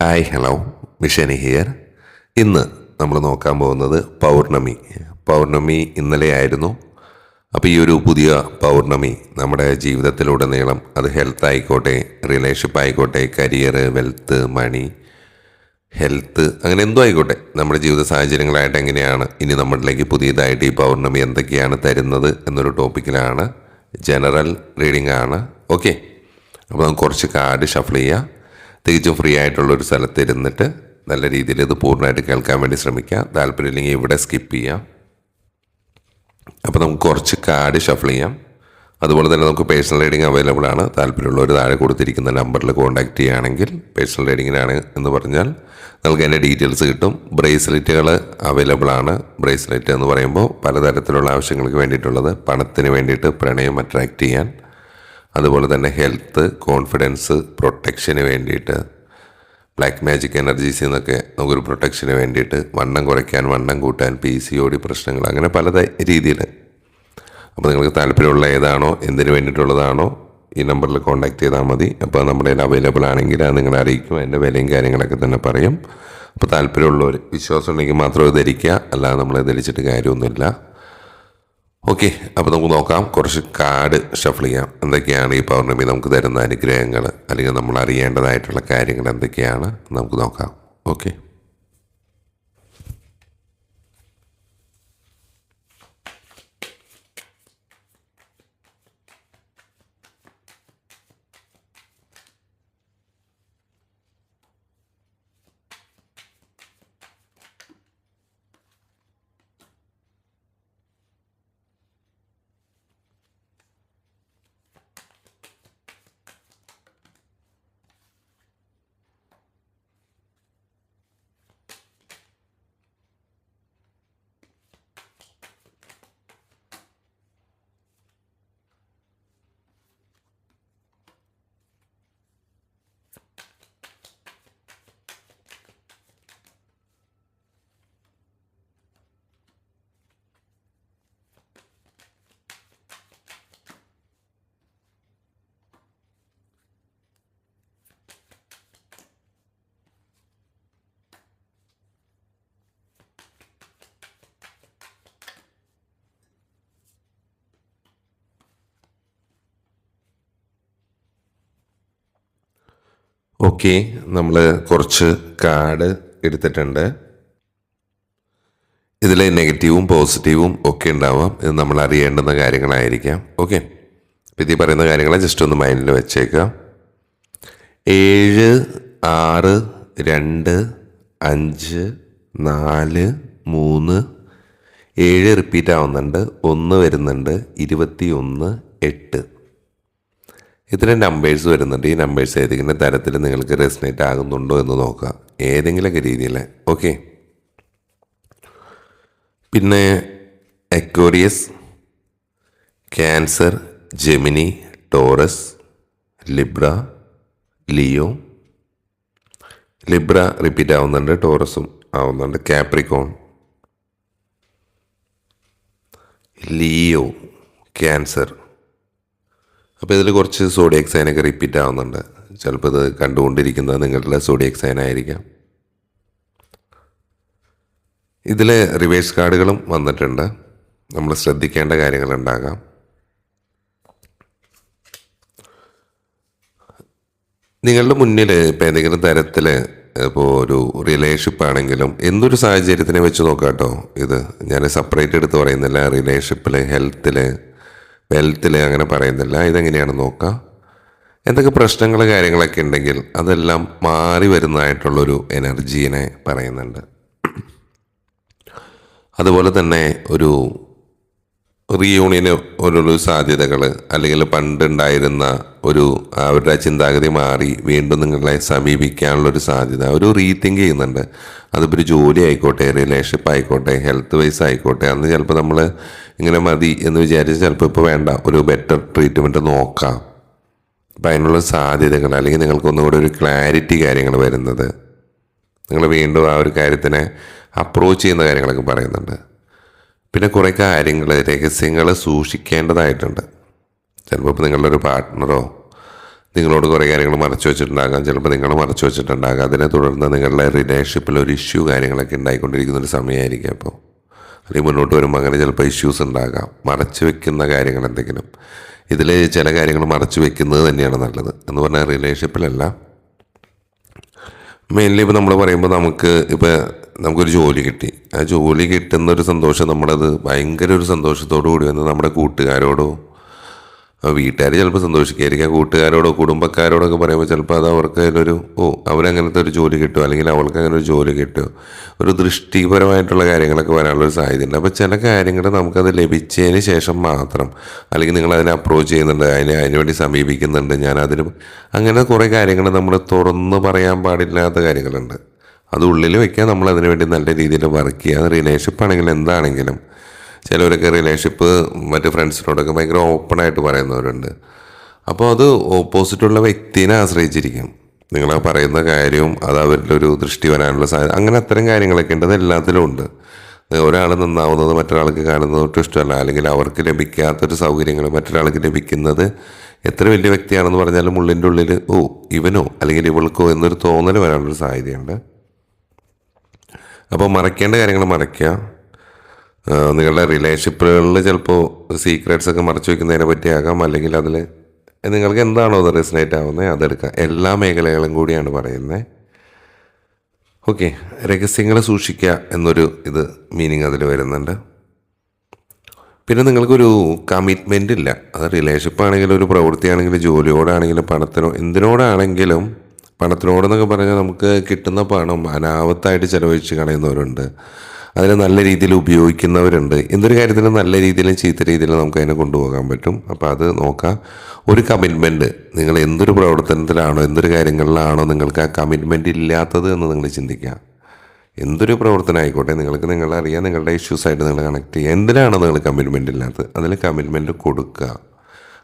Hi hello മിഷനി here ഇന്ന് നമ്മൾ നോക്കാൻ പോകുന്നത് പൗർണമി. പൗർണമി ഇന്നലെയായിരുന്നു അപ്പോൾ ഈ ഒരു പുതിയ പൗർണമി നമ്മുടെ ജീവിതത്തിലുടനീളം അത് ഹെൽത്ത് ആയിക്കോട്ടെ റിലേഷൻഷിപ്പ് ആയിക്കോട്ടെ കരിയർ വെൽത്ത് മണി ഹെൽത്ത് അങ്ങനെ എന്തോ ആയിക്കോട്ടെ. നമ്മുടെ ജീവിത സാഹചര്യങ്ങളായിട്ട് എങ്ങനെയാണ്? ഇനി നമ്മളിലേക്ക് പുതിയതായിട്ട് ഈ പൗർണമി എന്തൊക്കെയാണ് തരുന്നത് എന്നൊരു ടോപ്പിക്കിലാണ് ജനറൽ റീഡിംഗ് ആണ്. ഓക്കെ അപ്പോൾ നമുക്ക് കുറച്ച് കാർഡ് ഷഫിൾ ചെയ്യാം. തികച്ചും ഫ്രീ ആയിട്ടുള്ളൊരു സ്ഥലത്ത് ഇരുന്നിട്ട് നല്ല രീതിയിൽ ഇത് പൂർണമായിട്ട് കേൾക്കാൻ വേണ്ടി ശ്രമിക്കാം. താല്പര്യമില്ലെങ്കിൽ ഇവിടെ സ്കിപ്പ് ചെയ്യാം. അപ്പോൾ നമുക്ക് കുറച്ച് കാർഡ് ഷഫിൾ ചെയ്യാം. അതുപോലെ തന്നെ നമുക്ക് പേഴ്സണൽ റീഡിംഗ് അവൈലബിൾ ആണ്. താല്പര്യമുള്ളവർ താഴെ കൊടുത്തിരിക്കുന്ന നമ്പറിൽ കോൺടാക്ട് ചെയ്യുകയാണെങ്കിൽ പേഴ്സണൽ റീഡിങ്ങിനാണ് എന്ന് പറഞ്ഞാൽ നിങ്ങൾക്ക് അതിന്റെ ഡീറ്റെയിൽസ് കിട്ടും. ബ്രേസ്ലെറ്റുകൾ അവൈലബിൾ ആണ്. ബ്രേസ്ലെറ്റ് എന്ന് പറയുമ്പോൾ പലതരത്തിലുള്ള ആവശ്യങ്ങൾക്ക് വേണ്ടിയിട്ടുള്ളത്. പണത്തിന് വേണ്ടിയിട്ട് പ്രണയം അട്രാക്റ്റ് ചെയ്യാൻ. അതുപോലെ തന്നെ ഹെൽത്ത് കോൺഫിഡൻസ് പ്രൊട്ടക്ഷന് വേണ്ടിയിട്ട് ബ്ലാക്ക് മാജിക് എനർജീസിൽ നിന്നൊക്കെ നമുക്കൊരു പ്രൊട്ടക്ഷന് വേണ്ടിയിട്ട് വണ്ണം കുറയ്ക്കാൻ വണ്ണം കൂട്ടാൻ പി സി ഒ ഡി പ്രശ്നങ്ങൾ അങ്ങനെ പല രീതിയിൽ അപ്പോൾ നിങ്ങൾക്ക് താല്പര്യമുള്ള ഏതാണോ എന്തിനു വേണ്ടിയിട്ടുള്ളതാണോ ഈ നമ്പറിൽ കോൺടാക്ട് ചെയ്താൽ മതി. അപ്പോൾ നമ്മുടെ കയ്യിൽ അവൈലബിൾ ആണെങ്കിൽ അത് നിങ്ങളെ അറിയിക്കും. അതിന്റെ വിലയും കാര്യങ്ങളൊക്കെ തന്നെ പറയും. അപ്പോൾ താല്പര്യമുള്ളവർ വിശ്വാസം ഉണ്ടെങ്കിൽ മാത്രം ധരിക്കുക. അല്ലാതെ നമ്മൾ ധരിച്ചിട്ട് കാര്യമൊന്നുമില്ല. ഓക്കെ അപ്പോൾ നമുക്ക് നോക്കാം. കുറച്ച് കാർഡ് ഷഫിൾ ചെയ്യാം. എന്തൊക്കെയാണ് ഈ പൗർണമി നമുക്ക് തരുന്ന അനുഗ്രഹങ്ങൾ അല്ലെങ്കിൽ നമ്മൾ അറിയേണ്ടതായിട്ടുള്ള കാര്യങ്ങൾ എന്തൊക്കെയാണ്? നമുക്ക് നോക്കാം. ഓക്കെ. ഓക്കെ നമ്മൾ കുറച്ച് കാർഡ് എടുത്തിട്ടുണ്ട്. ഇതിൽ നെഗറ്റീവും പോസിറ്റീവും ഒക്കെ ഉണ്ടാവാം. ഇത് നമ്മൾ അറിയേണ്ടുന്ന കാര്യങ്ങളായിരിക്കാം. ഓക്കെ ഇത് ഈ പറയുന്ന കാര്യങ്ങളെ ജസ്റ്റ് ഒന്ന് മൈൻഡിൽ വെച്ചേക്കാം. ഏഴ് ആറ് രണ്ട് അഞ്ച് നാല് മൂന്ന് ഏഴ് റിപ്പീറ്റ് ആവുന്നുണ്ട്. ഒന്ന് വരുന്നുണ്ട്. ഇരുപത്തി ഒന്ന് എട്ട്. ഇതിന് നമ്പേഴ്സ് വരുന്നുണ്ട്. ഈ നമ്പേഴ്സ് ഏതെങ്കിലും തരത്തിൽ നിങ്ങൾക്ക് റെസിനേറ്റ് ആകുന്നുണ്ടോ എന്ന് നോക്കുക ഏതെങ്കിലുമൊക്കെ രീതിയിൽ. ഓക്കെ പിന്നെ Aquarius cancer Gemini Taurus Libra Leo Libra repeat ആവുന്നുണ്ട് ടോറസും ആവുന്നുണ്ട്. കാപ്രിക്കോൺ ലിയോ ക്യാൻസർ അപ്പോൾ ഇതിൽ കുറച്ച് സോഡിയക് സൈനൊക്കെ റിപ്പീറ്റ് ആവുന്നുണ്ട്. ചിലപ്പോൾ ഇത് കണ്ടുകൊണ്ടിരിക്കുന്നത് നിങ്ങളുടെ സോഡിയക് സൈൻ ആയിരിക്കാം. ഇതിൽ റിവേഴ്സ് കാർഡുകളും വന്നിട്ടുണ്ട്. നമ്മൾ ശ്രദ്ധിക്കേണ്ട കാര്യങ്ങളുണ്ടാകാം നിങ്ങളുടെ മുന്നിൽ ഇപ്പോൾ ഏതെങ്കിലും തരത്തിൽ ഇപ്പോൾ ഒരു റിലേഷൻഷിപ്പ് ആണെങ്കിലും എന്തൊരു സാഹചര്യത്തിനെ വെച്ച് നോക്കാം കേട്ടോ ഇത്? ഞാൻ സെപ്പറേറ്റ് എടുത്ത് പറയുന്നില്ല. റിലേഷൻഷിപ്പിൽ ഹെൽത്തിൽ വെൽത്തിൽ അങ്ങനെ പറയുന്നില്ല. ഇതെങ്ങനെയാണ് നോക്കാം? എന്തൊക്കെ പ്രശ്നങ്ങൾ കാര്യങ്ങളൊക്കെ ഉണ്ടെങ്കിൽ അതെല്ലാം മാറി വരുന്നതായിട്ടുള്ളൊരു എനർജീനെ പറയുന്നുണ്ട്. അതുപോലെ തന്നെ ഒരു റീയൂണിയന് ഒരു സാധ്യതകൾ അല്ലെങ്കിൽ പണ്ടുണ്ടായിരുന്ന ഒരു അവരുടെ ചിന്താഗതി മാറി വീണ്ടും നിങ്ങളെ സമീപിക്കാനുള്ളൊരു സാധ്യത. ഒരു റീതിങ്ക് ചെയ്യുന്നുണ്ട്. അതിപ്പോൾ ഒരു ജോലി ആയിക്കോട്ടെ റിലേഷൻഷിപ്പ് ആയിക്കോട്ടെ ഹെൽത്ത് വൈസ് ആയിക്കോട്ടെ അന്ന് ചിലപ്പോൾ നമ്മൾ ഇങ്ങനെ മതി എന്ന് വിചാരിച്ച് ചിലപ്പോൾ ഇപ്പോൾ വേണ്ട. ഒരു ബെറ്റർ ട്രീറ്റ്മെന്റ് നോക്കാം. അപ്പം അതിനുള്ള സാധ്യതകൾ അല്ലെങ്കിൽ നിങ്ങൾക്ക് ഒന്നുകൂടെ ഒരു ക്ലാരിറ്റി കാര്യങ്ങൾ വരുന്നത്. നിങ്ങൾ വീണ്ടും ആ ഒരു കാര്യത്തിനെ അപ്രോച്ച് ചെയ്യുന്ന കാര്യങ്ങളൊക്കെ പറയുന്നുണ്ട്. പിന്നെ കുറേ കാര്യങ്ങൾ രഹസ്യങ്ങൾ സൂക്ഷിക്കേണ്ടതായിട്ടുണ്ട്. ചിലപ്പോൾ ഇപ്പോൾ നിങ്ങളുടെ ഒരു പാർട്ട്ണറോ നിങ്ങളോട് കുറേ കാര്യങ്ങൾ മറച്ചു വെച്ചിട്ടുണ്ടാകാം. ചിലപ്പോൾ നിങ്ങൾ മറച്ചു വെച്ചിട്ടുണ്ടാകാം. അതിനെ തുടർന്ന് നിങ്ങളുടെ റിലേഷൻഷിപ്പിൽ ഒരു ഇഷ്യൂ കാര്യങ്ങളൊക്കെ ഉണ്ടായിക്കൊണ്ടിരിക്കുന്ന ഒരു സമയമായിരിക്കും അപ്പോൾ. അല്ലെങ്കിൽ മുന്നോട്ട് വരുമ്പോൾ അങ്ങനെ ചിലപ്പോൾ ഇഷ്യൂസ് ഉണ്ടാകാം. മറച്ചു വെക്കുന്ന കാര്യങ്ങൾ എന്തെങ്കിലും. ഇതിൽ ചില കാര്യങ്ങൾ മറച്ചു വെക്കുന്നത് തന്നെയാണ് നല്ലത്. എന്ന് പറഞ്ഞാൽ റിലേഷൻഷിപ്പിലല്ല മെയിൻലി ഇപ്പോൾ നമ്മൾ പറയുമ്പോൾ നമുക്ക് ഇപ്പോൾ നമുക്കൊരു ജോലി കിട്ടി. ആ ജോലി കിട്ടുന്ന ഒരു സന്തോഷം നമ്മളത് ഭയങ്കര ഒരു സന്തോഷത്തോടു കൂടി വന്ന് നമ്മുടെ കൂട്ടുകാരോടോ വീട്ടുകാർ ചിലപ്പോൾ സന്തോഷിക്കായിരിക്കാം. കൂട്ടുകാരോടോ കുടുംബക്കാരോടൊക്കെ പറയുമ്പോൾ ചിലപ്പോൾ അത് അവർക്ക് അതിലൊരു ഓ അവരങ്ങനത്തെ ഒരു ജോലി കിട്ടുമോ അല്ലെങ്കിൽ അവൾക്ക് അങ്ങനെ ഒരു ജോലി കിട്ടുമോ ഒരു ദൃഷ്ടിപരമായിട്ടുള്ള കാര്യങ്ങളൊക്കെ വരാനുള്ളൊരു സാധ്യതയുണ്ട്. അപ്പോൾ ചില കാര്യങ്ങൾ നമുക്കത് ലഭിച്ചതിന് ശേഷം മാത്രം അല്ലെങ്കിൽ നിങ്ങൾ അതിനെ അപ്രോച്ച് ചെയ്യുന്നുണ്ട് അതിനെ അതിനുവേണ്ടി സമീപിക്കുന്നുണ്ട് ഞാൻ അതിന് അങ്ങനെ കുറേ കാര്യങ്ങൾ നമ്മൾ തുറന്ന് പറയാൻ പാടില്ലാത്ത കാര്യങ്ങളുണ്ട്. അത് ഉള്ളിൽ വയ്ക്കാൻ നമ്മൾ അതിനു വേണ്ടി നല്ല രീതിയിൽ വർക്ക് ചെയ്യുക. റിലേഷൻഷിപ്പ് ആണെങ്കിലും എന്താണെങ്കിലും ചിലവരൊക്കെ റിലേഷൻഷിപ്പ് മറ്റു ഫ്രണ്ട്സിനോടൊക്കെ ഭയങ്കര ഓപ്പണായിട്ട് പറയുന്നവരുണ്ട്. അപ്പോൾ അത് ഓപ്പോസിറ്റുള്ള വ്യക്തിനെ ആശ്രയിച്ചിരിക്കും. നിങ്ങൾ പറയുന്ന കാര്യവും അത് അവരുടെ ഒരു ദൃഷ്ടി വരാനുള്ള സാധ്യത അങ്ങനെ അത്തരം കാര്യങ്ങളൊക്കെ ഉണ്ട്. അത് എല്ലാത്തിലും ഉണ്ട്. ഒരാൾ നന്നാവുന്നത് മറ്റൊരാൾക്ക് കാണുന്നത് ഒട്ടും ഇഷ്ടമല്ല. അല്ലെങ്കിൽ അവർക്ക് ലഭിക്കാത്തൊരു സൗകര്യങ്ങൾ മറ്റൊരാൾക്ക് ലഭിക്കുന്നത് എത്ര വലിയ വ്യക്തിയാണെന്ന് പറഞ്ഞാലും ഉള്ളിന്റെ ഉള്ളിൽ ഓ ഇവനോ അല്ലെങ്കിൽ ഇവൾക്കോ എന്നൊരു തോന്നൽ വരാനുള്ളൊരു സാധ്യതയുണ്ട്. അപ്പോൾ മറയ്ക്കേണ്ട കാര്യങ്ങൾ മറയ്ക്കുക. നിങ്ങളുടെ റിലേഷൻഷിപ്പുകളിൽ ചിലപ്പോൾ സീക്രട്സ് ഒക്കെ മറച്ചു വെക്കുന്നതിനെ പറ്റിയാകാം അല്ലെങ്കിൽ അതിൽ നിങ്ങൾക്ക് എന്താണോ അത് റെസിനേറ്റ് ആവുന്നത് അതെടുക്കാം. എല്ലാ മേഖലകളും കൂടിയാണ് പറയുന്നത്. ഓക്കെ രഹസ്യങ്ങൾ സൂക്ഷിക്കുക എന്നൊരു ഇത് മീനിങ് അതിൽ വരുന്നുണ്ട്. പിന്നെ നിങ്ങൾക്കൊരു കമ്മിറ്റ്മെന്റ് ഇല്ല. അത് റിലേഷൻഷിപ്പ് ആണെങ്കിലും ഒരു പ്രവൃത്തിയാണെങ്കിലും ജോലിയോടാണെങ്കിലും പണത്തിനോ എന്തിനോടാണെങ്കിലും പണത്തിനോടെന്നൊക്കെ പറഞ്ഞാൽ നമുക്ക് കിട്ടുന്ന പണം അനാവത്തായിട്ട് ചിലവഴിച്ച് കളയുന്നവരുണ്ട്. അതിനെ നല്ല രീതിയിൽ ഉപയോഗിക്കുന്നവരുണ്ട്. എന്തൊരു കാര്യത്തിലും നല്ല രീതിയിലും ചീത്ത രീതിയിലും നമുക്ക് അതിനെ കൊണ്ടുപോകാൻ പറ്റും. അപ്പോൾ അത് നോക്കാം. ഒരു കമ്മിറ്റ്മെന്റ് നിങ്ങൾ എന്തൊരു പ്രവർത്തനത്തിലാണോ എന്തൊരു കാര്യങ്ങളിലാണോ നിങ്ങൾക്ക് ആ കമ്മിറ്റ്മെന്റ് ഇല്ലാത്തത് എന്ന് നിങ്ങൾ ചിന്തിക്കുക. എന്തൊരു പ്രവർത്തനം ആയിക്കോട്ടെ നിങ്ങൾക്ക് നിങ്ങളെ അറിയാം നിങ്ങളുടെ ഇഷ്യൂസായിട്ട് നിങ്ങൾ കണക്ട് ചെയ്യുക. എന്തിനാണോ നിങ്ങൾ കമ്മിറ്റ്മെന്റ് ഇല്ലാത്തത്? അതിൽ കമ്മിറ്റ്മെന്റ് കൊടുക്കുക.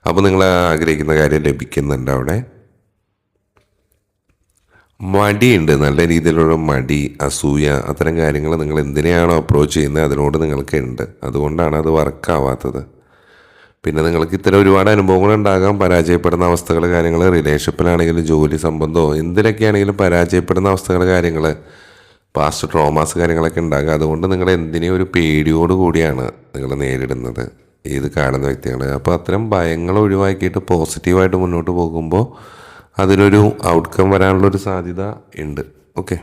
അപ്പോൾ നിങ്ങൾ ആഗ്രഹിക്കുന്ന കാര്യം ലഭിക്കുന്നുണ്ട് അവിടെ. മടിയുണ്ട്. നല്ല രീതിയിലുള്ള മടി അസൂയ അത്തരം കാര്യങ്ങൾ നിങ്ങൾ എന്തിനെയാണോ അപ്രോച്ച് ചെയ്യുന്നത് അതിനോട് നിങ്ങൾക്ക് ഉണ്ട്. അതുകൊണ്ടാണ് അത് വർക്കാവാത്തത് പിന്നെ നിങ്ങൾക്ക് ഇത്തരം ഒരുപാട് അനുഭവങ്ങൾ ഉണ്ടാകാം. പരാജയപ്പെടുന്ന അവസ്ഥകൾ കാര്യങ്ങൾ റിലേഷൻഷിപ്പിലാണെങ്കിലും ജോലി സംബന്ധമോ എന്തിനൊക്കെയാണെങ്കിലും പരാജയപ്പെടുന്ന അവസ്ഥകൾ കാര്യങ്ങൾ പാസ്റ്റ് ട്രോമാസ് കാര്യങ്ങളൊക്കെ ഉണ്ടാകുക അതുകൊണ്ട് നിങ്ങൾ എന്തിനേയും ഒരു പേടിയോട് കൂടിയാണ് നിങ്ങൾ നേരിടുന്നത്. ഏത് കാണുന്ന വ്യക്തികൾ അപ്പോൾ അത്തരം ഭയങ്ങൾ ഒഴിവാക്കിയിട്ട് പോസിറ്റീവായിട്ട് മുന്നോട്ട് പോകുമ്പോൾ അതിനൊരു ഔട്ട്കം വരാനുള്ള ഒരു സാധ്യത ഉണ്ട്. ഓക്കെ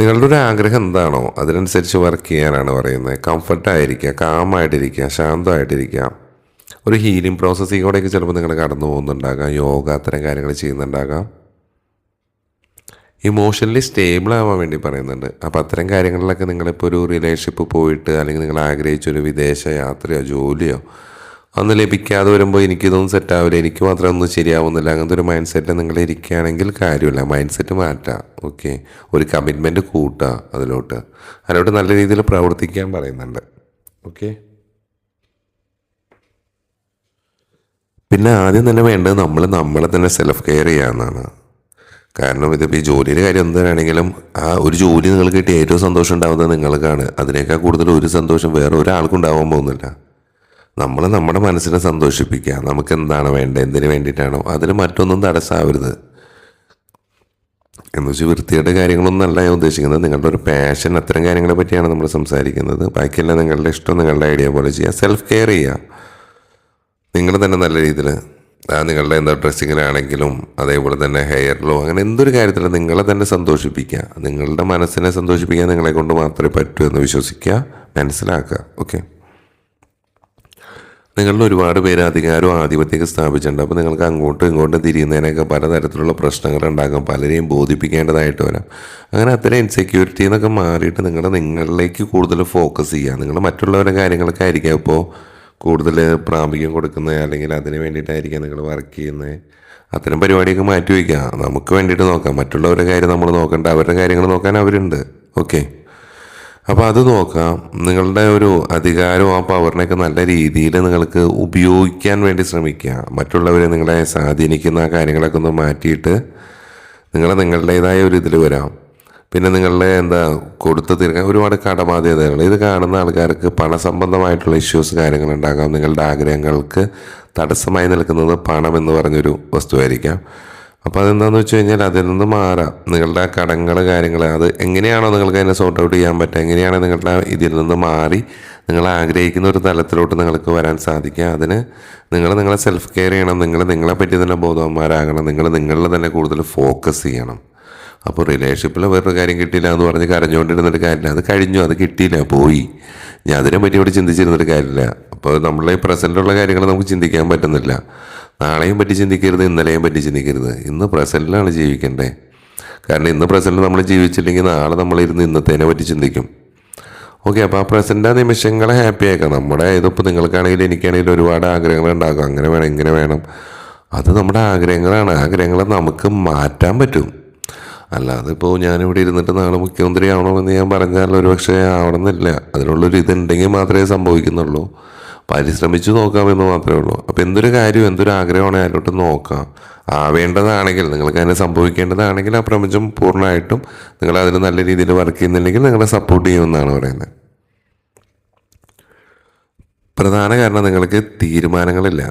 നിങ്ങളുടെ ഒരു ആഗ്രഹം എന്താണോ അതിനനുസരിച്ച് വർക്ക് ചെയ്യാനാണ് പറയുന്നത് കംഫർട്ടായിരിക്കുക കാമായിട്ടിരിക്കുക ശാന്തമായിട്ടിരിക്കുക ഒരു ഹീലിംഗ് പ്രോസസ്സിലൂടെയൊക്കെ ചിലപ്പോൾ നിങ്ങൾ കടന്നു പോകുന്നുണ്ടാകാം യോഗ അത്തരം കാര്യങ്ങൾ ചെയ്യുന്നുണ്ടാകാം. ഇമോഷണലി സ്റ്റേബിൾ ആവാൻ വേണ്ടി പറയുന്നുണ്ട്. അപ്പോൾ അത്തരം കാര്യങ്ങളിലൊക്കെ നിങ്ങളിപ്പോൾ ഒരു റിലേഷൻഷിപ്പ് പോയിട്ട് അല്ലെങ്കിൽ നിങ്ങൾ ആഗ്രഹിച്ചൊരു വിദേശ യാത്രയോ ജോലിയോ ഒന്നും ലഭിക്കാതെ വരുമ്പോൾ എനിക്കിതൊന്നും സെറ്റാവില്ല എനിക്ക് മാത്രം ഒന്നും ശരിയാവുന്നില്ല. അങ്ങനത്തെ ഒരു മൈൻഡ് സെറ്റ് നിങ്ങൾ ഇരിക്കുകയാണെങ്കിൽ കാര്യമില്ല. മൈൻഡ് സെറ്റ് മാറ്റാം. ഓക്കെ ഒരു കമ്മിറ്റ്മെന്റ് കൂട്ടുക അതിലോട്ട്. അതിലോട്ട് നല്ല രീതിയിൽ പ്രവർത്തിക്കാൻ പറയുന്നുണ്ട്. ഓക്കെ പിന്നെ ആദ്യം തന്നെ വേണ്ടത് നമ്മൾ നമ്മളെ തന്നെ സെൽഫ് കെയർ ചെയ്യാമെന്നാണ് കാരണം ഇതിപ്പോൾ ഈ ജോലിയുടെ കാര്യം എന്താണെങ്കിലും ആ ഒരു ജോലി നിങ്ങൾ കിട്ടിയ ഏറ്റവും സന്തോഷം ഉണ്ടാവുന്നത് നിങ്ങൾക്കാണ് അതിനേക്കാൾ കൂടുതൽ ഒരു സന്തോഷം വേറെ ഒരാൾക്കും ഉണ്ടാവാൻ പോകുന്നില്ല. നമ്മൾ നമ്മുടെ മനസ്സിനെ സന്തോഷിപ്പിക്കുക. നമുക്ക് എന്താണ് വേണ്ടത്? എന്തിനു വേണ്ടിയിട്ടാണോ? അതിന് മറ്റൊന്നും തടസ്സമാവരുത്. എന്ന് വെച്ചാൽ വൃത്തിയുടെ കാര്യങ്ങളൊന്നല്ല ഞാൻ ഉദ്ദേശിക്കുന്നത്. നിങ്ങളുടെ ഒരു പാഷൻ അത്തരം കാര്യങ്ങളെ പറ്റിയാണ് നമ്മൾ സംസാരിക്കുന്നത്. ബാക്കിയെല്ലാം നിങ്ങളുടെ ഇഷ്ടം നിങ്ങളുടെ ഐഡിയ പോലെ ചെയ്യുക. സെൽഫ് കെയർ ചെയ്യുക. നിങ്ങൾ തന്നെ നല്ല രീതിയിൽ നിങ്ങളുടെ എന്താ ഡ്രസ്സിങ്ങിലാണെങ്കിലും അതേപോലെ തന്നെ ഹെയറിലോ അങ്ങനെ എന്തൊരു കാര്യത്തിലും നിങ്ങളെ തന്നെ സന്തോഷിപ്പിക്കുക. നിങ്ങളുടെ മനസ്സിനെ സന്തോഷിപ്പിക്കാൻ നിങ്ങളെ കൊണ്ട് മാത്രമേ പറ്റൂ എന്ന് വിശ്വസിക്കുക. മനസ്സിലാക്കുക. ഓക്കെ നിങ്ങളിൽ ഒരുപാട് പേര് അധികാരവും ആധിപത്യമൊക്കെ സ്ഥാപിച്ചിട്ടുണ്ട്. അപ്പോൾ നിങ്ങൾക്ക് അങ്ങോട്ടും ഇങ്ങോട്ടും തിരിയുന്നതിനൊക്കെ പലതരത്തിലുള്ള പ്രശ്നങ്ങൾ ഉണ്ടാകും. പലരെയും ബോധിപ്പിക്കേണ്ടതായിട്ട് വരാം. അങ്ങനെ അത്തരം ഇൻസെക്യൂരിറ്റി എന്നൊക്കെ മാറിയിട്ട് നിങ്ങൾ നിങ്ങളിലേക്ക് കൂടുതൽ ഫോക്കസ് ചെയ്യുക. നിങ്ങൾ മറ്റുള്ളവരുടെ കാര്യങ്ങളൊക്കെ ആയിരിക്കാം ഇപ്പോൾ കൂടുതൽ പ്രാമുഖ്യം കൊടുക്കുന്നത്. അല്ലെങ്കിൽ അതിന് വേണ്ടിയിട്ടായിരിക്കാം നിങ്ങൾ വർക്ക് ചെയ്യുന്നത്. അത്തരം പരിപാടിയൊക്കെ മാറ്റി വയ്ക്കുക. നമുക്ക് വേണ്ടിയിട്ട് നോക്കാം. മറ്റുള്ളവരുടെ കാര്യം നമ്മൾ നോക്കണ്ട. അവരുടെ കാര്യങ്ങൾ നോക്കാൻ അവരുണ്ട്. ഓക്കെ അപ്പോൾ അത് നോക്കാം. നിങ്ങളുടെ ഒരു അധികാരവും ആ പവറിനെയൊക്കെ നല്ല രീതിയിൽ നിങ്ങൾക്ക് ഉപയോഗിക്കാൻ വേണ്ടി ശ്രമിക്കുക. മറ്റുള്ളവരെ നിങ്ങളെ സ്വാധീനിക്കുന്ന കാര്യങ്ങളൊക്കെ ഒന്ന് മാറ്റിയിട്ട് നിങ്ങൾ നിങ്ങളുടേതായ ഒരു ഇതിൽ വരാം. പിന്നെ നിങ്ങളുടെ എന്താ കൊടുത്ത് തീർക്കാൻ ഒരുപാട് കടബാധ്യതകൾ. ഇത് കാണുന്ന ആൾക്കാർക്ക് പണസംബന്ധമായിട്ടുള്ള ഇഷ്യൂസ് കാര്യങ്ങളുണ്ടാകാം. നിങ്ങളുടെ ആഗ്രഹങ്ങൾക്ക് തടസ്സമായി നിൽക്കുന്നത് പണം എന്ന് പറഞ്ഞൊരു വസ്തുവായിരിക്കാം. അപ്പോൾ അതെന്താണെന്ന് വെച്ച് കഴിഞ്ഞാൽ അതിൽ നിന്ന് മാറാം. നിങ്ങളുടെ കടങ്ങൾ കാര്യങ്ങൾ അത് എങ്ങനെയാണോ നിങ്ങൾക്ക് അതിനെ സോർട്ട് ഔട്ട് ചെയ്യാൻ പറ്റുക എങ്ങനെയാണോ നിങ്ങളുടെ ഇതിൽ നിന്ന് മാറി നിങ്ങൾ ആഗ്രഹിക്കുന്ന ഒരു തലത്തിലോട്ട് നിങ്ങൾക്ക് വരാൻ സാധിക്കുക. അതിന് നിങ്ങൾ നിങ്ങളെ സെൽഫ് കെയർ ചെയ്യണം. നിങ്ങൾ നിങ്ങളെ പറ്റി തന്നെ ബോധവന്മാരാകണം. നിങ്ങൾ നിങ്ങളിൽ തന്നെ കൂടുതൽ ഫോക്കസ് ചെയ്യണം. അപ്പോൾ റിലേഷൻഷിപ്പിൽ വേറൊരു കാര്യം കിട്ടിയില്ല എന്ന് പറഞ്ഞ് കരഞ്ഞുകൊണ്ടിരുന്നിട്ട് കാര്യമില്ല. അത് കഴിഞ്ഞു. അത് കിട്ടിയില്ല. പോയി. ഞാൻ അതിനെ പറ്റി ഇവിടെ ചിന്തിച്ചിരുന്നിട്ട് കാര്യമില്ല. അപ്പോൾ നമ്മളെ പ്രസന്റുള്ള കാര്യങ്ങൾ നമുക്ക് ചിന്തിക്കാൻ പറ്റുന്നില്ല. നാളെയും പറ്റി ചിന്തിക്കരുത് ഇന്നലെയും പറ്റി ചിന്തിക്കരുത്. ഇന്ന് പ്രസന്റിലാണ് ജീവിക്കേണ്ടത് കാരണം ഇന്ന് പ്രസന്റിൽ നമ്മൾ ജീവിച്ചില്ലെങ്കിൽ നാളെ നമ്മളിരുന്ന് ഇന്നത്തേനെ പറ്റി ചിന്തിക്കും. ഓക്കെ അപ്പോൾ ആ പ്രസന്റ് ആ നിമിഷങ്ങളെ ഹാപ്പി ആക്കാം. നമ്മുടെ ഇതിപ്പോൾ നിങ്ങൾക്കാണെങ്കിലും എനിക്കാണെങ്കിലും ഒരുപാട് ആഗ്രഹങ്ങൾ ഉണ്ടാകും. അങ്ങനെ വേണം ഇങ്ങനെ വേണം. അത് നമ്മുടെ ആഗ്രഹങ്ങളാണ്. ആഗ്രഹങ്ങളെ നമുക്ക് മാറ്റാൻ പറ്റും. അല്ലാതെ ഇപ്പോൾ ഞാനിവിടെ ഇരുന്നിട്ട് നാളെ മുഖ്യമന്ത്രി ആവണമെന്ന് ഞാൻ പറഞ്ഞാൽ ഒരുപക്ഷെ ആവണമെന്നില്ല. അതിനുള്ളൊരു ഇതുണ്ടെങ്കിൽ മാത്രമേ സംഭവിക്കുന്നുള്ളൂ. പരിശ്രമിച്ചു നോക്കാമെന്ന് മാത്രമേ ഉള്ളൂ. അപ്പോൾ എന്തൊരു കാര്യം എന്തൊരു ആഗ്രഹമാണ് അതിലോട്ട് നോക്കാം. വേണ്ടതാണെങ്കിൽ നിങ്ങൾക്ക് അതിനെ സംഭവിക്കേണ്ടതാണെങ്കിൽ ആ പ്രപഞ്ചം പൂർണമായിട്ടും നിങ്ങൾ അതിന് നല്ല രീതിയിൽ വർക്ക് ചെയ്യുന്നില്ലെങ്കിൽ നിങ്ങളെ സപ്പോർട്ട് ചെയ്യുമെന്നാണ് പറയുന്നത്. പ്രധാന കാരണം നിങ്ങൾക്ക് തീരുമാനങ്ങളില്ല.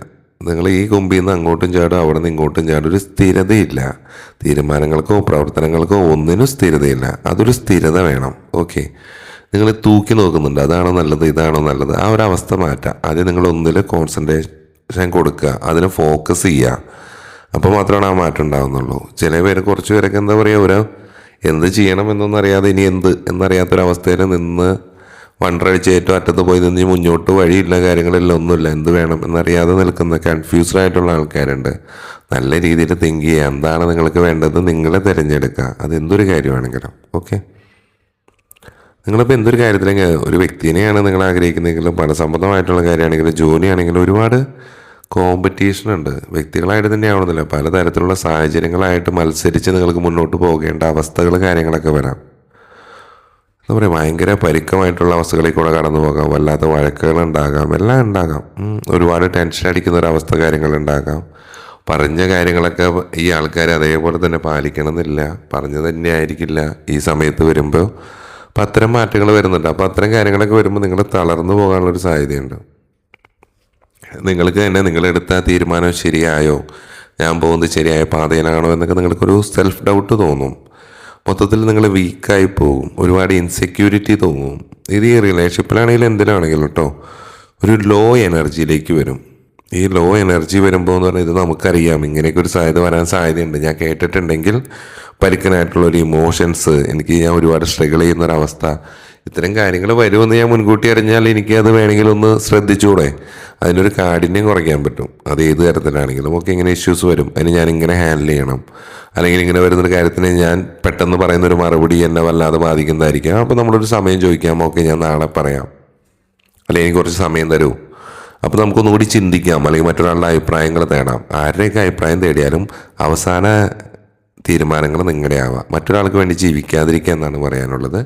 നിങ്ങൾ ഈ കൊമ്പിൽ നിന്ന് അങ്ങോട്ടും ചാടും അവിടെ നിന്ന് ഇങ്ങോട്ടും ചാടും. ഒരു സ്ഥിരതയില്ല. തീരുമാനങ്ങൾക്കോ പ്രവർത്തനങ്ങൾക്കോ ഒന്നിനും സ്ഥിരതയില്ല. അതൊരു സ്ഥിരത വേണം. ഓക്കെ നിങ്ങൾ തൂക്കി നോക്കുന്നുണ്ട്. അതാണോ നല്ലത്? ഇതാണോ നല്ലത്? ആ ഒരു അവസ്ഥ മാറ്റാം. ആദ്യം നിങ്ങൾ ഒന്നിൽ കോൺസെൻട്രേഷൻ കൊടുക്കുക. അതിന് ഫോക്കസ് ചെയ്യുക. അപ്പോൾ മാത്രമാണ് ആ മാറ്റം ഉണ്ടാകുന്നുള്ളൂ ചില പേര് കുറച്ച് പേരൊക്കെ എന്താ പറയുക ഒരു എന്ത് ചെയ്യണം എന്നൊന്നും അറിയാതെ ഇനി എന്ത് എന്നറിയാത്തൊരവസ്ഥയിൽ നിന്ന് വണ്ടറടിച്ച് ഏറ്റവും അറ്റത്ത് പോയി നിന്ന് മുന്നോട്ട് വഴിയില്ല കാര്യങ്ങളെല്ലാം ഒന്നുമില്ല. എന്ത് വേണം എന്നറിയാതെ നിൽക്കുന്ന കൺഫ്യൂസ്ഡ് ആയിട്ടുള്ള ആൾക്കാരുണ്ട്. നല്ല രീതിയിൽ തിങ്ക് ചെയ്യുക. എന്താണ് നിങ്ങൾക്ക് വേണ്ടത്? നിങ്ങളെ തിരഞ്ഞെടുക്കുക. അതെന്തൊരു കാര്യമാണെങ്കിലും. ഓക്കെ നിങ്ങളിപ്പോൾ എന്തൊരു കാര്യത്തിലെങ്കിൽ ഒരു വ്യക്തിനെയാണ് നിങ്ങൾ ആഗ്രഹിക്കുന്നതെങ്കിലും പണസംബന്ധമായിട്ടുള്ള കാര്യമാണെങ്കിലും ജോലിയാണെങ്കിലും ഒരുപാട് കോമ്പറ്റീഷൻ ഉണ്ട്. വ്യക്തികളായിട്ട് തന്നെ ആവണമെന്നില്ല. പലതരത്തിലുള്ള സാഹചര്യങ്ങളായിട്ട് മത്സരിച്ച് നിങ്ങൾക്ക് മുന്നോട്ട് പോകേണ്ട അവസ്ഥകൾ കാര്യങ്ങളൊക്കെ വരാം. എന്താ പറയുക ഭയങ്കര പരുക്കമായിട്ടുള്ള അവസ്ഥകളിൽ കൂടെ കടന്നു പോകാം. വല്ലാത്ത വഴക്കുകൾ ഉണ്ടാകാം. എല്ലാം ഉണ്ടാകാം. ഒരുപാട് ടെൻഷൻ അടിക്കുന്ന ഒരവസ്ഥ കാര്യങ്ങൾ ഉണ്ടാകാം. പറഞ്ഞ കാര്യങ്ങളൊക്കെ ഈ ആൾക്കാർ അതേപോലെ തന്നെ പാലിക്കണമെന്നില്ല. പറഞ്ഞു തന്നെ ആയിരിക്കില്ല ഈ സമയത്ത് വരുമ്പോൾ അപ്പം അത്തരം മാറ്റങ്ങൾ വരുന്നുണ്ട്. അപ്പോൾ അത്തരം കാര്യങ്ങളൊക്കെ വരുമ്പോൾ നിങ്ങൾ തളർന്നു പോകാനുള്ളൊരു സാധ്യതയുണ്ട്. നിങ്ങൾക്ക് തന്നെ നിങ്ങളെടുത്ത തീരുമാനം ശരിയായോ? ഞാൻ പോകുന്നത് ശരിയായ പാതയിലാണോ എന്നൊക്കെ നിങ്ങൾക്കൊരു സെൽഫ് ഡൗട്ട് തോന്നും. മൊത്തത്തിൽ നിങ്ങൾ വീക്കായി പോകും. ഒരുപാട് ഇൻസെക്യൂരിറ്റി തോന്നും. ഇത് ഈ റിലേഷൻഷിപ്പിലാണെങ്കിലും എന്തിനാണെങ്കിലും കേട്ടോ ഒരു ലോ എനർജിയിലേക്ക് വരും. ഈ ലോ എനർജി വരുമ്പോൾ എന്ന് പറഞ്ഞാൽ ഇത് നമുക്കറിയാം. ഇങ്ങനെയൊക്കെ ഒരു സാധ്യത വരാൻ സാധ്യതയുണ്ട്. ഞാൻ കേട്ടിട്ടുണ്ടെങ്കിൽ പരിക്കനായിട്ടുള്ള ഒരു ഇമോഷൻസ് എനിക്ക് ഞാൻ ഒരുപാട് സ്ട്രഗിൾ ചെയ്യുന്ന ഒരവസ്ഥ ഇത്തരം കാര്യങ്ങൾ വരുമെന്ന് ഞാൻ മുൻകൂട്ടി അറിഞ്ഞാൽ എനിക്ക് അത് വേണമെങ്കിൽ ഒന്ന് ശ്രദ്ധിച്ചുകൂടെ അതിനൊരു കാഠിന്യം കുറയ്ക്കാൻ പറ്റും. അത് ഏത് തരത്തിലാണെങ്കിലും ഒക്കെ ഇങ്ങനെ ഇഷ്യൂസ് വരും. അതിന് ഞാൻ ഇങ്ങനെ ഹാൻഡിൽ ചെയ്യണം. അല്ലെങ്കിൽ ഇങ്ങനെ വരുന്നൊരു കാര്യത്തിന് ഞാൻ പെട്ടെന്ന് പറയുന്ന ഒരു മറുപടി എന്നെ വല്ലാതെ ബാധിക്കുന്നതായിരിക്കാം. അപ്പോൾ നമ്മളൊരു സമയം ചോദിക്കാം ഓക്കെ ഞാൻ നാളെ പറയാം. അല്ലെങ്കിൽ കുറച്ച് സമയം തരൂ. അപ്പോൾ നമുക്കൊന്നുകൂടി ചിന്തിക്കാം. അല്ലെങ്കിൽ മറ്റൊരാളുടെ അഭിപ്രായങ്ങൾ തേടാം. ആരുടെയൊക്കെ അഭിപ്രായം തേടിയാലും അവസാന തീരുമാനങ്ങൾ നിങ്ങളുടെ ആവാം മറ്റൊരാൾക്ക് വേണ്ടി ജീവിക്കാതിരിക്കുക എന്നാണ് പറയാനുള്ളത്.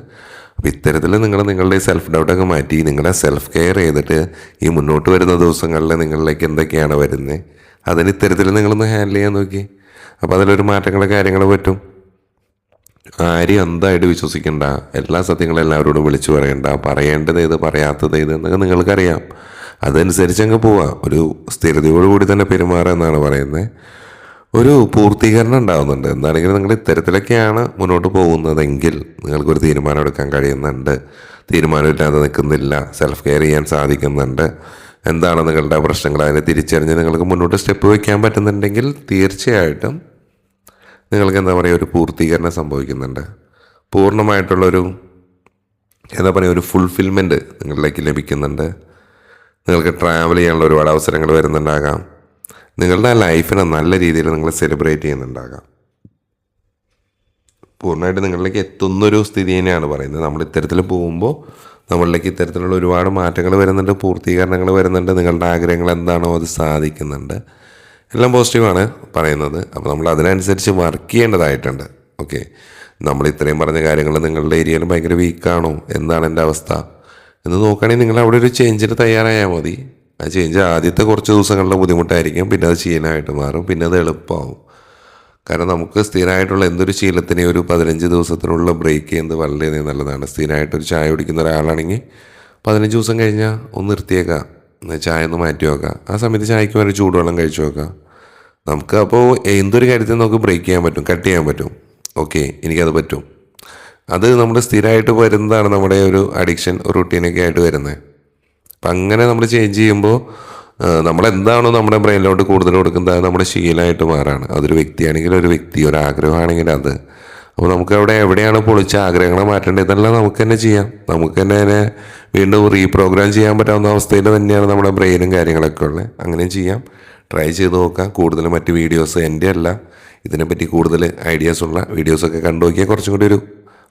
അപ്പോൾ ഇത്തരത്തിൽ നിങ്ങൾ നിങ്ങളുടെ സെൽഫ് ഡൗട്ടൊക്കെ മാറ്റി നിങ്ങളെ സെൽഫ് കെയർ ചെയ്തിട്ട് ഈ മുന്നോട്ട് വരുന്ന ദിവസങ്ങളിൽ നിങ്ങളിലേക്ക് എന്തൊക്കെയാണ് വരുന്നത്? അതിന് ഇത്തരത്തിൽ നിങ്ങളൊന്ന് ഹാൻഡിൽ ചെയ്യാൻ നോക്കി. അപ്പോൾ അതിലൊരു മാറ്റങ്ങൾ കാര്യങ്ങൾ പറ്റും? ആരെയും എന്തായിട്ട് വിശ്വസിക്കേണ്ട? എല്ലാ സത്യങ്ങളും എല്ലാവരോടും വിളിച്ചു പറയണ്ട. പറയേണ്ടത് ഏത്? പറയാത്തത് ഏത്? എന്നൊക്കെ നിങ്ങൾക്കറിയാം. അതനുസരിച്ച് അങ്ങ് പോവാം. ഒരു സ്ഥിരതയോടുകൂടി തന്നെ പെരുമാറുക എന്നാണ് പറയുന്നത്. ഒരു പൂർത്തീകരണം ഉണ്ടാകുന്നുണ്ട് എന്താണെങ്കിലും നിങ്ങൾ ഇത്തരത്തിലൊക്കെയാണ് മുന്നോട്ട് പോകുന്നതെങ്കിൽ നിങ്ങൾക്കൊരു തീരുമാനം എടുക്കാൻ കഴിയുന്നുണ്ട്. തീരുമാനമില്ലാതെ നിൽക്കുന്നില്ല. സെൽഫ് കെയർ ചെയ്യാൻ സാധിക്കുന്നുണ്ട്. എന്താണ് നിങ്ങളുടെ പ്രശ്നങ്ങൾ? അതിനെ തിരിച്ചറിഞ്ഞ് നിങ്ങൾക്ക് മുന്നോട്ട് സ്റ്റെപ്പ് വയ്ക്കാൻ പറ്റുന്നുണ്ടെങ്കിൽ തീർച്ചയായിട്ടും നിങ്ങൾക്ക് എന്താ പറയുക ഒരു പൂർത്തീകരണം സംഭവിക്കുന്നുണ്ട്. പൂർണമായിട്ടുള്ളൊരു എന്താ പറയുക ഒരു ഫുൾഫിൽമെന്റ് നിങ്ങളിലേക്ക് ലഭിക്കുന്നുണ്ട്. നിങ്ങൾക്ക് ട്രാവൽ ചെയ്യാനുള്ള ഒരുപാട് അവസരങ്ങൾ വരുന്നുണ്ടാകാം. നിങ്ങളുടെ ലൈഫിനെ നല്ല രീതിയിൽ നിങ്ങൾ സെലിബ്രേറ്റ് ചെയ്യുന്നുണ്ടാകാം. പൂർണമായിട്ട് നിങ്ങളിലേക്ക് എത്തുന്നൊരു സ്ഥിതി തന്നെയാണ് പറയുന്നത്. നമ്മൾ ഇത്തരത്തിൽ പോകുമ്പോൾ നമ്മളിലേക്ക് ഇത്തരത്തിലുള്ള ഒരുപാട് മാറ്റങ്ങൾ വരുന്നുണ്ട് പൂർത്തീകരണങ്ങൾ വരുന്നുണ്ട്. നിങ്ങളുടെ ആഗ്രഹങ്ങൾ എന്താണോ അത് സാധിക്കുന്നുണ്ട്. എല്ലാം പോസിറ്റീവാണ് പറയുന്നത്. അപ്പോൾ നമ്മൾ അതിനനുസരിച്ച് വർക്ക് ചെയ്യേണ്ടതായിട്ടുണ്ട്. ഓക്കെ നമ്മൾ ഇത്രയും പറഞ്ഞ കാര്യങ്ങൾ നിങ്ങളുടെ ഏരിയയിൽ ഭയങ്കര വീക്കാണോ എന്താണ് എന്റെ അവസ്ഥ? എന്ന് നോക്കുകയാണെങ്കിൽ നിങ്ങൾ അവിടെ ഒരു ചേഞ്ചിന് തയ്യാറായാൽ മതി. ആ ചേഞ്ച് ആദ്യത്തെ കുറച്ച് ദിവസങ്ങളിലെ ബുദ്ധിമുട്ടായിരിക്കും. പിന്നെ അത് ചെയ്യാനായിട്ട് മാറും. പിന്നെ അത് എളുപ്പമാവും. കാരണം നമുക്ക് സ്ഥിരമായിട്ടുള്ള എന്തൊരു ശീലത്തിനെ ഒരു പതിനഞ്ച് ദിവസത്തിനുള്ള ബ്രേക്ക് ചെയ്യുന്നത് വളരെ നല്ലതാണ്. സ്ഥിരമായിട്ടൊരു ചായ കുടിക്കുന്ന ഒരാളാണെങ്കിൽ പതിനഞ്ച് ദിവസം കഴിഞ്ഞാൽ ഒന്ന് നിർത്തിയേക്കാം ചായ ഒന്ന് മാറ്റി വെക്കാം ആ സമയത്ത് ചായക്ക് വരെ ചൂടുവെള്ളം കഴിച്ചു വെക്കാം നമുക്ക് അപ്പോൾ എന്തൊരു കാര്യത്തിൽ നമുക്ക് ബ്രേക്ക് ചെയ്യാൻ പറ്റും. കട്ട് ചെയ്യാൻ പറ്റും. ഓക്കെ എനിക്കത് പറ്റും. അത് നമ്മുടെ സ്ഥിരമായിട്ട് വരുന്നതാണ് നമ്മുടെ ഒരു അഡിക്ഷൻ റുട്ടീനൊക്കെ ആയിട്ട് വരുന്നത്. അപ്പം അങ്ങനെ നമ്മൾ ചേഞ്ച് ചെയ്യുമ്പോൾ നമ്മളെന്താണോ നമ്മുടെ ബ്രെയിനിലോട്ട് കൂടുതൽ കൊടുക്കുന്നത് അത് നമ്മുടെ ശീലമായിട്ട് മാറാണ്. അതൊരു വ്യക്തിയാണെങ്കിൽ ഒരു വ്യക്തി ഒരു ആഗ്രഹമാണെങ്കിൽ അത്. അപ്പോൾ നമുക്ക് അവിടെ എവിടെയാണ് പൊളിച്ച ആഗ്രഹങ്ങളെ മാറ്റേണ്ടത്? ഇതെല്ലാം നമുക്ക് തന്നെ ചെയ്യാം. നമുക്ക് തന്നെ അതിനെ വീണ്ടും റീപ്രോഗ്രാം ചെയ്യാൻ പറ്റാവുന്ന അവസ്ഥയിൽ തന്നെയാണ് നമ്മുടെ ബ്രെയിനും കാര്യങ്ങളൊക്കെ ഉള്ളത്. അങ്ങനെ ചെയ്യാം. ട്രൈ ചെയ്ത് നോക്കാം. കൂടുതൽ മറ്റ് വീഡിയോസ് എന്റെ അല്ല. ഇതിനെപ്പറ്റി കൂടുതൽ ഐഡിയാസ് ഉള്ള വീഡിയോസൊക്കെ കണ്ടു നോക്കിയാൽ കുറച്ചും കൂടി ഒരു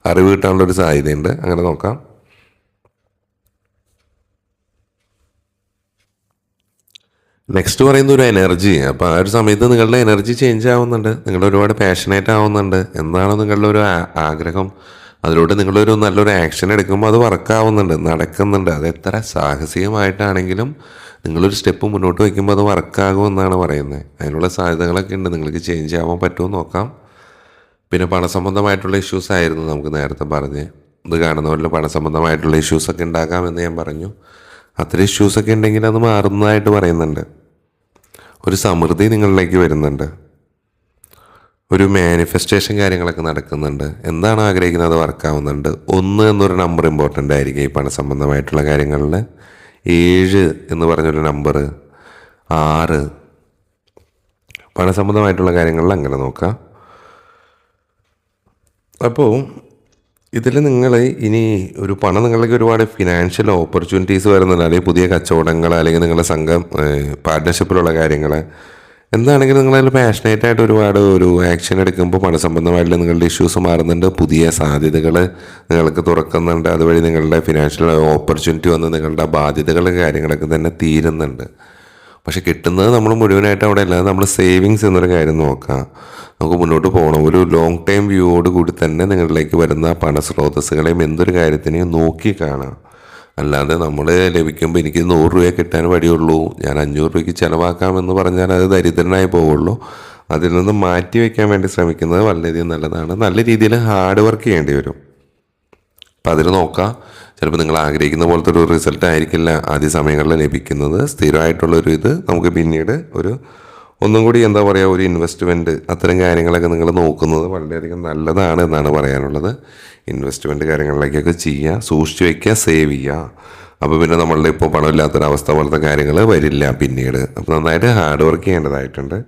അറിവ് കിട്ടാനുള്ള ഒരു സാധ്യതയുണ്ട്. അങ്ങനെ നോക്കാം. നെക്സ്റ്റ് പറയുന്ന ഒരു എനർജി അപ്പോൾ ആ ഒരു സമയത്ത് നിങ്ങളുടെ എനർജി ചേഞ്ച് ആവുന്നുണ്ട്. നിങ്ങൾ ഒരുപാട് പാഷനേറ്റ് ആവുന്നുണ്ട്. എന്താണോ നിങ്ങളുടെ ഒരു ആഗ്രഹം? അതിലൂടെ നിങ്ങളൊരു നല്ലൊരു ആക്ഷൻ എടുക്കുമ്പോൾ അത് വർക്കാവുന്നുണ്ട് നടക്കുന്നുണ്ട്. അത് എത്ര സാഹസികമായിട്ടാണെങ്കിലും നിങ്ങളൊരു സ്റ്റെപ്പ് മുന്നോട്ട് വയ്ക്കുമ്പോൾ അത് വർക്കാകും എന്നാണ് പറയുന്നത്. അതിനുള്ള സാധ്യതകളൊക്കെ ഉണ്ട്. നിങ്ങൾക്ക് ചേഞ്ച് ആവാൻ പറ്റുമോ നോക്കാം. പിന്നെ പണസംബന്ധമായിട്ടുള്ള ഇഷ്യൂസ് ആയിരുന്നു നമുക്ക് നേരത്തെ പറഞ്ഞ് ഇത് കാണുന്ന പോലെ പണസംബന്ധമായിട്ടുള്ള ഇഷ്യൂസൊക്കെ ഉണ്ടാകാമെന്ന് ഞാൻ പറഞ്ഞു. അത്ര ഇഷ്യൂസൊക്കെ ഉണ്ടെങ്കിൽ അത് മാറുന്നതായിട്ട് പറയുന്നുണ്ട്. ഒരു സമൃദ്ധി നിങ്ങളിലേക്ക് വരുന്നുണ്ട്. ഒരു മാനിഫെസ്റ്റേഷൻ കാര്യങ്ങളൊക്കെ നടക്കുന്നുണ്ട്. എന്താണ് ആഗ്രഹിക്കുന്നത്? അത് വർക്കാവുന്നുണ്ട് ഒന്ന് എന്നൊരു നമ്പർ ഇമ്പോർട്ടന്റ് ആയിരിക്കും ഈ പണസംബന്ധമായിട്ടുള്ള കാര്യങ്ങളിൽ. ഏഴ് എന്ന് പറഞ്ഞൊരു നമ്പർ ആറ്. പണസംബന്ധമായിട്ടുള്ള കാര്യങ്ങളിൽ അങ്ങനെ നോക്കാം. അപ്പോൾ ഇതിൽ നിങ്ങൾ ഇനി ഒരു പണം നിങ്ങൾക്ക് ഒരുപാട് ഫിനാൻഷ്യൽ ഓപ്പർച്യൂണിറ്റീസ് വരുന്നുണ്ട്. അല്ലെങ്കിൽ പുതിയ കച്ചവടങ്ങൾ അല്ലെങ്കിൽ നിങ്ങളുടെ സംഘം പാർട്ട്ണർഷിപ്പിലുള്ള കാര്യങ്ങൾ എന്താണെങ്കിലും നിങ്ങളതിൽ പാഷനേറ്റ് ആയിട്ട് ഒരുപാട് ഒരു ആക്ഷൻ എടുക്കുമ്പോൾ പണസംബന്ധമായിട്ടുള്ള നിങ്ങളുടെ ഇഷ്യൂസ് മാറുന്നുണ്ട്. പുതിയ സാധ്യതകൾ നിങ്ങൾക്ക് തുറക്കുന്നുണ്ട്. അതുവഴി നിങ്ങളുടെ ഫിനാൻഷ്യൽ ഓപ്പർച്യൂണിറ്റി വന്ന് നിങ്ങളുടെ ബാധ്യതകൾ കാര്യങ്ങളൊക്കെ തന്നെ തീരുന്നുണ്ട്. പക്ഷെ കിട്ടുന്നത് നമ്മൾ മുഴുവനായിട്ട് അവിടെ അല്ലാതെ നമ്മൾ സേവിങ്സ് എന്നൊരു കാര്യം നോക്കാം. നമുക്ക് മുന്നോട്ട് പോകണം. ഒരു ലോങ് ടൈം വ്യൂവോട് കൂടി തന്നെ നിങ്ങളിലേക്ക് വരുന്ന പണസ്രോതസ്സുകളെയും എന്തൊരു കാര്യത്തിനെയും നോക്കി കാണാം. അല്ലാതെ നമ്മൾ ലഭിക്കുമ്പോൾ എനിക്ക് നൂറ് രൂപയെ കിട്ടാൻ വഴിയുള്ളൂ. ഞാൻ അഞ്ഞൂറ് രൂപയ്ക്ക് ചിലവാക്കാമെന്ന് പറഞ്ഞാൽ അത് ദരിദ്രനായി പോവുള്ളൂ അതിൽ നിന്ന് മാറ്റി വയ്ക്കാൻ വേണ്ടി ശ്രമിക്കുന്നത് വളരെയധികം നല്ലതാണ്. നല്ല രീതിയിൽ ഹാർഡ് വർക്ക് ചെയ്യേണ്ടി വരും. അപ്പം അതിൽ നോക്കാം. ചിലപ്പോൾ നിങ്ങൾ ആഗ്രഹിക്കുന്ന പോലത്തെ ഒരു റിസൾട്ട് ആയിരിക്കില്ല ആദ്യ സമയങ്ങളിൽ ലഭിക്കുന്നത്. സ്ഥിരമായിട്ടുള്ളൊരു ഇത് നമുക്ക് പിന്നീട് ഒരു ഒന്നും കൂടി എന്താ പറയുക ഒരു ഇൻവെസ്റ്റ്മെന്റ് അത്തരം കാര്യങ്ങളൊക്കെ നിങ്ങൾ നോക്കുന്നത് വളരെയധികം നല്ലതാണ് എന്നാണ് പറയാനുള്ളത്. ഇൻവെസ്റ്റ്മെന്റ് കാര്യങ്ങളിലേക്കൊക്കെ ചെയ്യുക സൂക്ഷിച്ച് വയ്ക്കുക സേവ് ചെയ്യുക അപ്പോൾ പിന്നെ നമ്മളുടെ ഇപ്പോൾ പണമില്ലാത്തൊരവസ്ഥ പോലത്തെ കാര്യങ്ങൾ വരില്ല പിന്നീട്. അപ്പോൾ നന്നായിട്ട് ഹാർഡ് വർക്ക് ചെയ്യേണ്ടതായിട്ടുണ്ട്.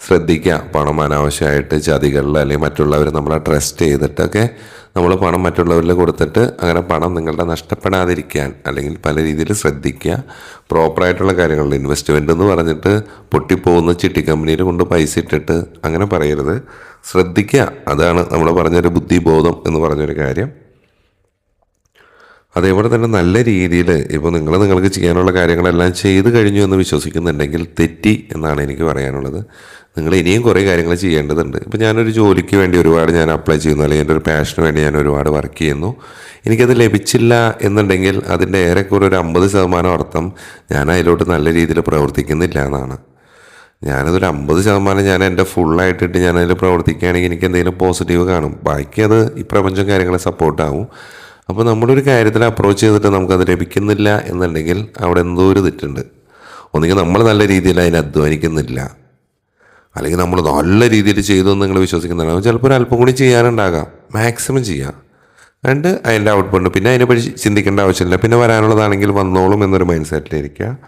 ശ്രദ്ധിക്കുക പണം അനാവശ്യമായിട്ട് ചതികളിൽ അല്ലെങ്കിൽ മറ്റുള്ളവർ നമ്മളെ ട്രസ്റ്റ് ചെയ്തിട്ടൊക്കെ നമ്മൾ പണം മറ്റുള്ളവരിൽ കൊടുത്തിട്ട് അങ്ങനെ പണം നിങ്ങളുടെ നഷ്ടപ്പെടാതിരിക്കാൻ അല്ലെങ്കിൽ പല രീതിയിൽ ശ്രദ്ധിക്കുക. പ്രോപ്പറായിട്ടുള്ള കാര്യങ്ങളിൽ ഇൻവെസ്റ്റ്മെന്റ് എന്ന് പറഞ്ഞിട്ട് പൊട്ടിപ്പോകുന്ന ചിട്ടി കമ്പനിയിൽ കൊണ്ട് പൈസ ഇട്ടിട്ട് അങ്ങനെ പറയരുത്. ശ്രദ്ധിക്കുക. അതാണ് നമ്മൾ പറഞ്ഞൊരു ബുദ്ധിബോധം എന്ന് പറഞ്ഞൊരു കാര്യം. അതേപോലെ തന്നെ നല്ല രീതിയിൽ ഇപ്പോൾ നിങ്ങൾ നിങ്ങൾക്ക് ചെയ്യാനുള്ള കാര്യങ്ങളെല്ലാം ചെയ്തു കഴിഞ്ഞു എന്ന് വിശ്വസിക്കുന്നുണ്ടെങ്കിൽ തെറ്റി എന്നാണ് എനിക്ക് പറയാനുള്ളത്. നിങ്ങൾ ഇനിയും കുറേ കാര്യങ്ങൾ ചെയ്യേണ്ടതുണ്ട്. ഇപ്പോൾ ഞാനൊരു ജോലിക്ക് വേണ്ടി ഒരുപാട് ഞാൻ അപ്ലൈ ചെയ്യുന്നു അല്ലെങ്കിൽ എന്റെ ഒരു പാഷന് വേണ്ടി ഞാൻ ഒരുപാട് വർക്ക് ചെയ്യുന്നു. എനിക്കത് ലഭിച്ചില്ല എന്നുണ്ടെങ്കിൽ അതിന്റെ ഏറെക്കുറെ ഒരു അമ്പത് ശതമാനം അർത്ഥം ഞാൻ അതിലോട്ട് നല്ല രീതിയിൽ പ്രവർത്തിക്കുന്നില്ല എന്നാണ്. ഞാനതൊരു അമ്പത് ശതമാനം ഞാൻ എന്റെ ഫുള്ളായിട്ടിട്ട് ഞാൻ അതിൽ പ്രവർത്തിക്കുകയാണെങ്കിൽ എനിക്ക് എന്തെങ്കിലും പോസിറ്റീവ് കാണും. ബാക്കി അത് ഈ പ്രപഞ്ചം കാര്യങ്ങളെ സപ്പോർട്ടാവും അപ്പോൾ നമ്മളൊരു കാര്യത്തിൽ അപ്രോച്ച് ചെയ്തിട്ട് നമുക്കത് ലഭിക്കുന്നില്ല എന്നുണ്ടെങ്കിൽ അവിടെ എന്തോ ഒരു തെറ്റുണ്ട്. ഒന്നുകിൽ നമ്മൾ നല്ല രീതിയിൽ അതിനെ അധ്വാനിക്കുന്നില്ല. അല്ലെങ്കിൽ നമ്മൾ നല്ല രീതിയിൽ ചെയ്തു എന്ന് നിങ്ങൾ വിശ്വസിക്കുന്നുണ്ടാകും ചിലപ്പോൾ ഒരു അല്പം കൂടി ചെയ്യാനുണ്ടാകാം. മാക്സിമം ചെയ്യാം. രണ്ട് അതിന്റെ ഔട്ട്പുട്ട് പിന്നെ അതിനെപ്പറ്റി ചിന്തിക്കേണ്ട ആവശ്യമില്ല. പിന്നെ വരാനുള്ളതാണെങ്കിൽ വന്നോളും എന്നൊരു മൈൻഡ് സെറ്റിലിരിക്കുക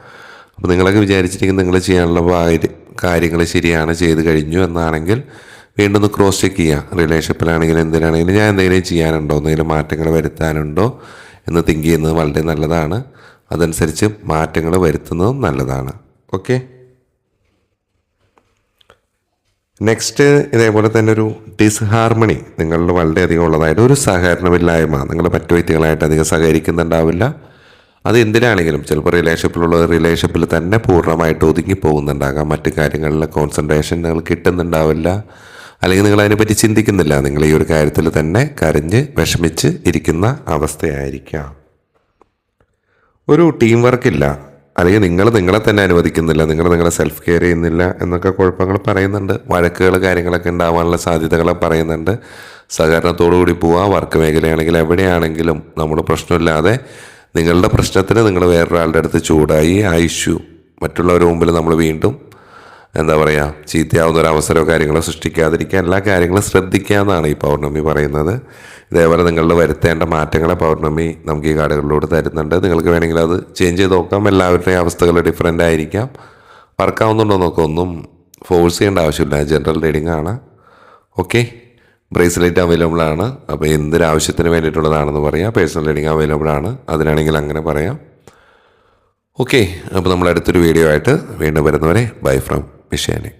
അപ്പോൾ നിങ്ങളൊക്കെ വിചാരിച്ചിരിക്കുന്ന നിങ്ങൾ ചെയ്യാനുള്ള കാര്യങ്ങൾ ശരിയാണ് ചെയ്ത് കഴിഞ്ഞു എന്നാണെങ്കിൽ വീണ്ടും ഒന്ന് ക്രോസ് ചെക്ക് ചെയ്യുക. റിലേഷൻഷിപ്പിലാണെങ്കിലും എന്തിനാണെങ്കിലും ഞാൻ എന്തെങ്കിലും ചെയ്യാനുണ്ടോ? എന്തെങ്കിലും മാറ്റങ്ങൾ വരുത്താനുണ്ടോ? എന്ന് തിങ്ക് ചെയ്യുന്നത് വളരെ നല്ലതാണ്. അതനുസരിച്ച് മാറ്റങ്ങൾ വരുത്തുന്നതും നല്ലതാണ്. ഓക്കെ നെക്സ്റ്റ് ഇതേപോലെ തന്നെ ഒരു ഡിസ്ഹാർമണി നിങ്ങളിൽ വളരെയധികം ഉള്ളതായിട്ട് ഒരു സഹകരണമില്ലായ്മ. നിങ്ങൾ മറ്റു വ്യക്തികളായിട്ട് അധികം സഹകരിക്കുന്നുണ്ടാവില്ല. അത് എന്തിനാണെങ്കിലും ചിലപ്പോൾ റിലേഷൻഷിപ്പിലുള്ള റിലേഷൻഷിപ്പിൽ തന്നെ പൂർണമായിട്ട് ഒതുങ്ങി പോകുന്നുണ്ടാകാം. മറ്റു കാര്യങ്ങളിൽ കോൺസെൻട്രേഷൻ നിങ്ങൾ കിട്ടുന്നുണ്ടാവില്ല. അല്ലെങ്കിൽ നിങ്ങൾ അതിനെപ്പറ്റി ചിന്തിക്കുന്നില്ല. നിങ്ങൾ ഈ ഒരു കാര്യത്തിൽ തന്നെ കരഞ്ഞ് വിഷമിച്ച് ഇരിക്കുന്ന അവസ്ഥയായിരിക്കാം. ഒരു ടീം വർക്കില്ല അല്ലെങ്കിൽ നിങ്ങൾ നിങ്ങളെ തന്നെ അനുവദിക്കുന്നില്ല നിങ്ങൾ നിങ്ങളെ സെൽഫ് കെയർ ചെയ്യുന്നില്ല എന്നൊക്കെ കുഴപ്പങ്ങൾ പറയുന്നുണ്ട്. വഴക്കുകൾ കാര്യങ്ങളൊക്കെ ഉണ്ടാവാനുള്ള സാധ്യതകൾ പറയുന്നുണ്ട്. സഹകരണത്തോടു കൂടി പോവുക വർക്ക് മേഖലയാണെങ്കിൽ എവിടെയാണെങ്കിലും നമ്മൾ പ്രശ്നമില്ലാതെ നിങ്ങളുടെ പ്രശ്നത്തിന് നിങ്ങൾ വേറൊരാളുടെ അടുത്ത് ചൂടായി. ആ ഇഷ്യൂ മറ്റുള്ളവരുടെ മുമ്പിൽ നമ്മൾ വീണ്ടും എന്താ പറയുക ചീത്തയാവുന്ന ഒരു അവസരമോ കാര്യങ്ങളോ സൃഷ്ടിക്കാതിരിക്കുക എല്ലാ കാര്യങ്ങളും ശ്രദ്ധിക്കുക എന്നാണ് ഈ പൗർണമി പറയുന്നത്. ഇതേപോലെ നിങ്ങളുടെ വരുത്തേണ്ട മാറ്റങ്ങളെ പൗർണമി നമുക്ക് ഈ കാർഡുകളിലൂടെ തരുന്നുണ്ട്. നിങ്ങൾക്ക് വേണമെങ്കിൽ അത് ചേഞ്ച് ചെയ്ത് നോക്കാം. എല്ലാവരുടെയും അവസ്ഥകൾ ഡിഫറെന്റ് ആയിരിക്കാം. വർക്കാവുന്നുണ്ടോ നോക്കാം. ഒന്നും ഫോഴ്സ് ചെയ്യേണ്ട ആവശ്യമില്ല. ജനറൽ റീഡിംഗ് ആണ്. ഓക്കെ ബ്രേസ്ലെറ്റ് അവൈലബിൾ ആണ്. അപ്പോൾ എന്തൊരാവശ്യത്തിന് വേണ്ടിയിട്ടുള്ളതാണെന്ന് പറയാം. പേഴ്സണൽ റീഡിംഗ് അവൈലബിൾ ആണ്. അതിനാണെങ്കിൽ അങ്ങനെ പറയാം. ഓക്കെ അപ്പോൾ നമ്മൾ അടുത്തൊരു വീഡിയോ ആയിട്ട് വീണ്ടും വരുന്നവരെ ബൈ ഫ്രം മിഷേനെ